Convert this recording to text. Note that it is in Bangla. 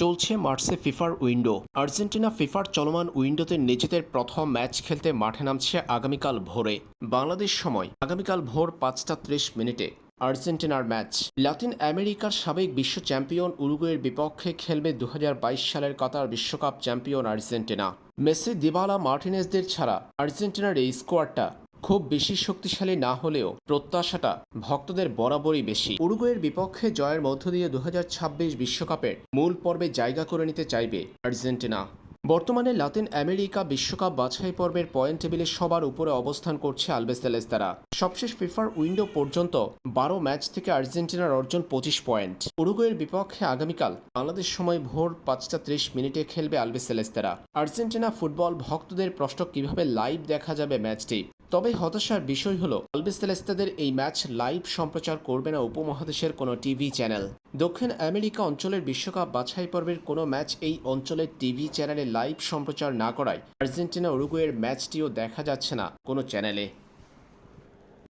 চলছে মার্চে ফিফার উইন্ডো। আর্জেন্টিনা ফিফার চলমান উইন্ডোতে নিজেদের প্রথম ম্যাচ খেলতে মাঠে নামছে আগামীকাল ভোরে। বাংলাদেশ সময়, আগামীকাল ভোর পাঁচটা ত্রিশ মিনিটে। আর্জেন্টিনার ম্যাচ, লাতিন আমেরিকার সাবেক বিশ্ব চ্যাম্পিয়ন উরুগুয়ের বিপক্ষে খেলবে দু হাজার বাইশ সালের কাতার বিশ্বকাপ চ্যাম্পিয়ন আর্জেন্টিনা। মেসি, দিবালা মার্টিনেসদের ছাড়া আর্জেন্টিনার এই স্কোয়াডটা খুব বেশি শক্তিশালী না হলেও প্রত্যাশাটা ভক্তদের বরাবরই বেশি। উরুগুয়ের বিপক্ষে জয়ের মধ্য দিয়ে দু বিশ্বকাপের মূল পর্বে জায়গা করে নিতে চাইবে আর্জেন্টিনা। বর্তমানে লাতিন আমেরিকা বিশ্বকাপ বাছাই পর্বের পয়েন্ট টেবিলে সবার উপরে অবস্থান করছে আলবেসেলেস্তারা সবশেষ ফিফার উইন্ডো পর্যন্ত বারো ম্যাচ থেকে আর্জেন্টিনার অর্জন পঁচিশ পয়েন্ট। উরুগুয়ের বিপক্ষে আগামীকাল বাংলাদেশ সময় ভোর পাঁচটা ত্রিশ মিনিটে খেলবে আলবেসেলেস্তারা আর্জেন্টিনা ফুটবল ভক্তদের প্রশ্ন কীভাবে লাইভ দেখা যাবে ম্যাচটি? তবে হতাশার বিষয় হলো আলবেসেলেস্তাদের এই ম্যাচ লাইভ সম্প্রচার করবে না উপমহাদেশের কোনো টিভি চ্যানেল। দক্ষিণ আমেরিকা অঞ্চলের বিশ্বকাপ বাছাই পর্বের কোনো ম্যাচ এই অঞ্চলের টিভি চ্যানেলে লাইভ সম্প্রচার না করায় আর্জেন্টিনা উরুগুয়ের ম্যাচটিও দেখা যাচ্ছে না কোনো চ্যানেলে।